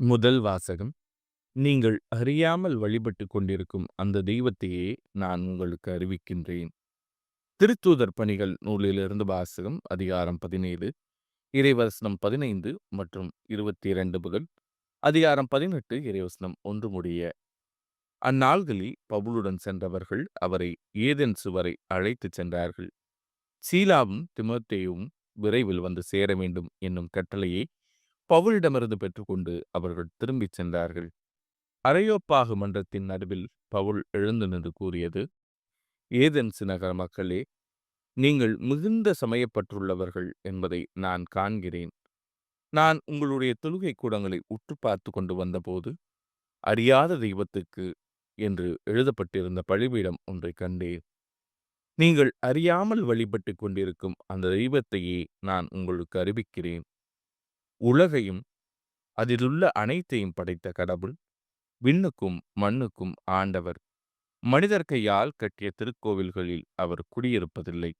முதல் வாசகம். நீங்கள் அறியாமல் வழிபட்டுக் கொண்டிருக்கும் அந்த தெய்வத்தையே நான் உங்களுக்கு அறிவிக்கின்றேன். திருத்தூதர் பணிகள் நூலிலிருந்து வாசகம் அதிகாரம் பதினேழு இறைவசனம் பதினைந்து மற்றும் இருபத்தி இரண்டு புகழ் அதிகாரம் பதினெட்டு இறைவசனம் ஒன்று முடிய. அந்நாள்களில் பவுலுடன் சென்றவர்கள் அவரை ஏதென் வரை அழைத்துச் சென்றார்கள். சீலாவும் திமோத்தேயும் விரைவில் வந்து சேர வேண்டும் என்னும் கட்டளையை பவுலிடமிருந்து பெற்றுக்கொண்டு அவர்கள் திரும்பிச் சென்றார்கள். அரையோப்பாகு மன்றத்தின் நடுவில் பவுல் எழுந்து நின்று கூறியது ஏதென்சு நகர மக்களே நீங்கள் மிகுந்த சமயப்பற்றுள்ளவர்கள் என்பதை நான் காண்கிறேன். நான் உங்களுடைய தொழுகை கூடங்களை உற்று பார்த்து கொண்டு வந்தபோது அறியாத தெய்வத்துக்கு என்று எழுதப்பட்டிருந்த பழிபீடம் ஒன்றை கண்டேன். நீங்கள் அறியாமல் வழிபட்டு கொண்டிருக்கும் அந்த தெய்வத்தையே நான் உங்களுக்கு அறிவிக்கிறேன். உலகையும் அதிலுள்ள அனைத்தையும் படைத்த கடவுள் விண்ணுக்கும் மண்ணுக்கும் ஆண்டவர். மனிதர் கையால் கட்டிய திருக்கோவில்களில் அவர் குடியிருப்பதில்லை.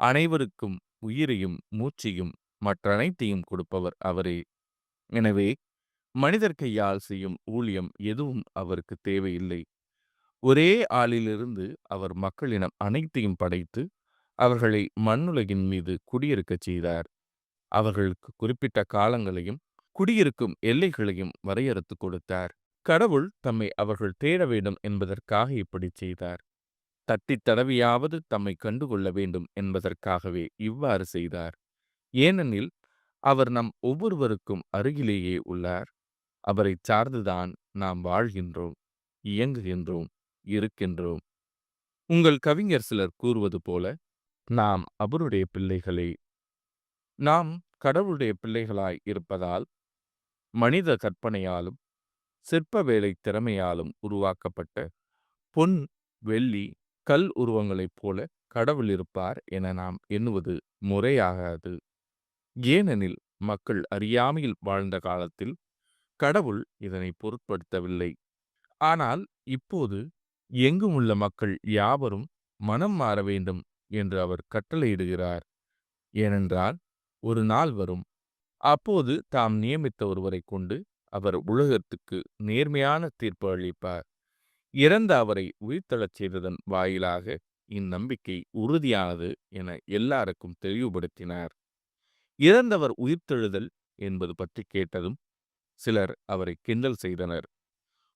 அனைவருக்கும் உயிரையும் மூச்சையும் மற்ற அனைத்தையும் கொடுப்பவர் அவரே. எனவே மனிதர் கையால் செய்யும் ஊழியம் எதுவும் அவருக்கு தேவையில்லை. ஒரே ஆளிலிருந்து அவர் மக்களிடம் அனைத்தையும் படைத்து அவர்களை மண்ணுலகின் மீது குடியிருக்கச் செய்தார். அவர்களுக்கு குறிப்பிட்ட காலங்களையும் குடியிருக்கும் எல்லைகளையும் வரையறுத்து கொடுத்தார். கடவுள் தம்மை அவர்கள் தேட வேண்டும் என்பதற்காக இப்படி செய்தார். தட்டி தடவியாவது தம்மை கண்டுகொள்ள வேண்டும் என்பதற்காகவே இவ்வாறு செய்தார். ஏனெனில் அவர் நம் ஒவ்வொருவருக்கும் அருகிலேயே உள்ளார். அவரை சார்ந்துதான் நாம் வாழ்கின்றோம் இயங்குகின்றோம் இருக்கின்றோம். உங்கள் கவிஞர் சிலர் கூறுவது போல நாம் அவருடைய பிள்ளைகளே நாம் கடவுளுடைய பிள்ளைகளாய் இருப்பதால் மனித கற்பனையாலும் சிற்ப வேலை திறமையாலும் உருவாக்கப்பட்ட பொன் வெள்ளி கல் உருவங்களைப் போல கடவுள் இருப்பார் என நாம் எண்ணுவது முறையாகாது ஏனெனில் மக்கள் அறியாமையில் வாழ்ந்த காலத்தில் கடவுள் இதனை பொருட்படுத்தவில்லை. ஆனால் இப்போது எங்கும் உள்ள மக்கள் யாவரும் மனம் மாற வேண்டும் என்று அவர் கட்டளையிடுகிறார். ஏனென்றால் ஒரு நாள் வரும். அப்போது தாம் நியமித்த ஒருவரை கொண்டு அவர் உலகத்துக்கு நேர்மையான தீர்ப்பு அளிப்பார். இறந்த அவரை உயிர்த்தெழச் செய்ததன் வாயிலாக இந்நம்பிக்கை உறுதியானது என எல்லாருக்கும் தெளிவுபடுத்தினார். இறந்தவர் உயிர்த்தெழுதல் என்பது பற்றி கேட்டதும் சிலர் அவரை கிண்டல் செய்தனர்.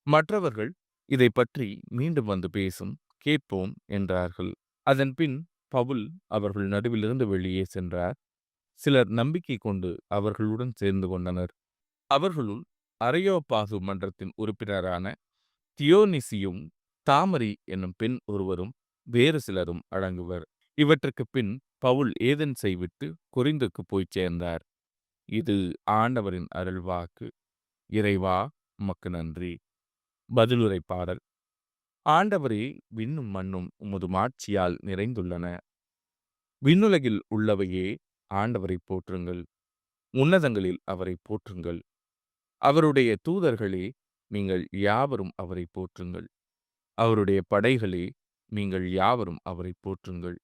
மற்றவர்கள் இதை பற்றி மீண்டும் வந்து பேசும் கேட்போம் என்றார்கள். அதன்பின் பவுல் அவர்கள் நடுவிலிருந்து வெளியே சென்றார். சிலர் நம்பிக்கை கொண்டு அவர்களுடன் சேர்ந்து கொண்டனர். அவர்களுள் அரையோபாசு மன்றத்தின் உறுப்பினரான தியோனிசியும் தாமரி என்னும் பெண் ஒருவரும் வேறு சிலரும் அடங்குவர். இவற்றுக்கு பின் பவுல் ஏதென்ஸை விட்டு குறிந்துக்கு போய் சேர்ந்தார். இது ஆண்டவரின் அருள்வாக்கு. இறைவா உமக்கு நன்றி. பதிலுரை பாடல். ஆண்டவரே விண்ணும் மண்ணும் உமது மாட்சியால் நிறைந்துள்ளன. விண்ணுலகில் உள்ளவையே ஆண்டவரை போற்றுங்கள். உன்னதங்களில் அவரை போற்றுங்கள். அவருடைய தூதர்களே நீங்கள் யாவரும் அவரை போற்றுங்கள். அவருடைய படைகளே நீங்கள் யாவரும் அவரை போற்றுங்கள்.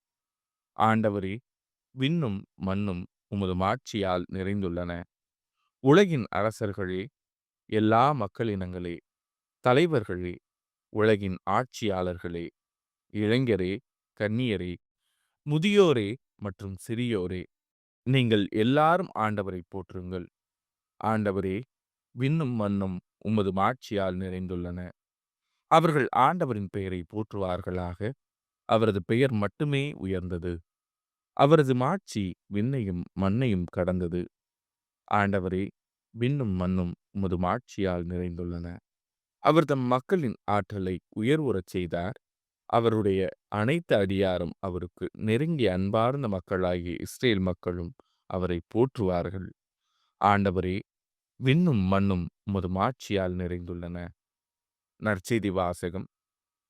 ஆண்டவரே விண்ணும் மண்ணும் உமது மாட்சியால் நிறைந்துள்ளன. உலகின் அரசர்களே எல்லா மக்களினங்களே தலைவர்களே உலகின் ஆட்சியாளர்களே இளைஞரே கன்னியரே முதியோரே மற்றும் சிறியோரே நீங்கள் எல்லாரும் ஆண்டவரை போற்றுங்கள். ஆண்டவரே விண்ணும் மண்ணும் உமது மாட்சியால் நிறைந்துள்ளன. அவர்கள் ஆண்டவரின் பெயரை போற்றுவார்களாக. அவரது பெயர் மட்டுமே உயர்ந்தது. அவரது மாட்சி விண்ணையும் மண்ணையும் கடந்தது. ஆண்டவரே விண்ணும் மண்ணும் உமது மாட்சியால் நிறைந்துள்ளன. அவர் தம் மக்களின் ஆற்றலை உயர்வுறச் செய்தார். அவருடைய அனைத்து அடியாரும் அவருக்கு நெருங்கிய அன்பார்ந்த மக்களாகிய இஸ்ரேல் மக்களும் அவரை போற்றுவார்கள். ஆண்டவரே விண்ணும் மண்ணும் உமது மாட்சியால் நிறைந்துள்ளன. நற்செய்தி வாசகம்.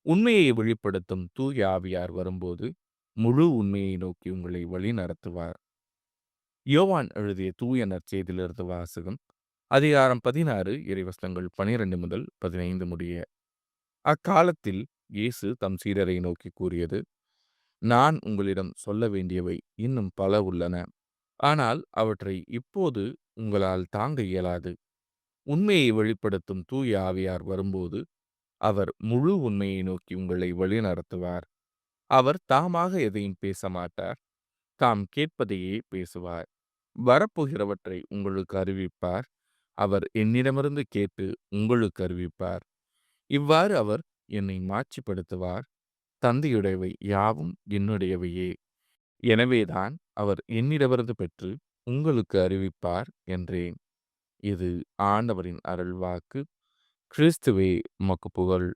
உண்மையை வெளிப்படுத்தும் தூய ஆவியார் வரும்போது முழு உண்மையை நோக்கி உங்களை வழி நடத்துவார் யோவான் எழுதிய தூய நற்செய்தியிலிருந்து வாசகம். அதிகாரம் பதினாறு இறைவசங்கள் பனிரெண்டு முதல் பதினைந்து முடிய. அக்காலத்தில் இயேசு தம் சீடரை நோக்கி கூறியது நான் உங்களிடம் சொல்ல வேண்டியவை இன்னும் பல உள்ளன. ஆனால் அவற்றை இப்போது உங்களால் தாங்க இயலாது. உண்மையை வெளிப்படுத்தும் தூய ஆவியார் வரும்போது அவர் முழு உண்மையை நோக்கி உங்களை வழிநடத்துவார். அவர் தாமாக எதையும் பேச மாட்டார் தாம் கேட்பதையே பேசுவார். வரப்போகிறவற்றை உங்களுக்கு அறிவிப்பார். அவர் என்னிடமிருந்து கேட்டு உங்களுக்கு அறிவிப்பார். இவ்வாறு அவர் என்னை மாட்சிப்படுத்துவார். தந்தையுடையவை யாவும் என்னுடையவையே. எனவேதான் அவர் என்னிடமிருந்து பெற்று உங்களுக்கு அறிவிப்பார் என்றேன். இது ஆண்டவரின் அருள்வாக்கு. கிறிஸ்துவே மக்கு புகழ்.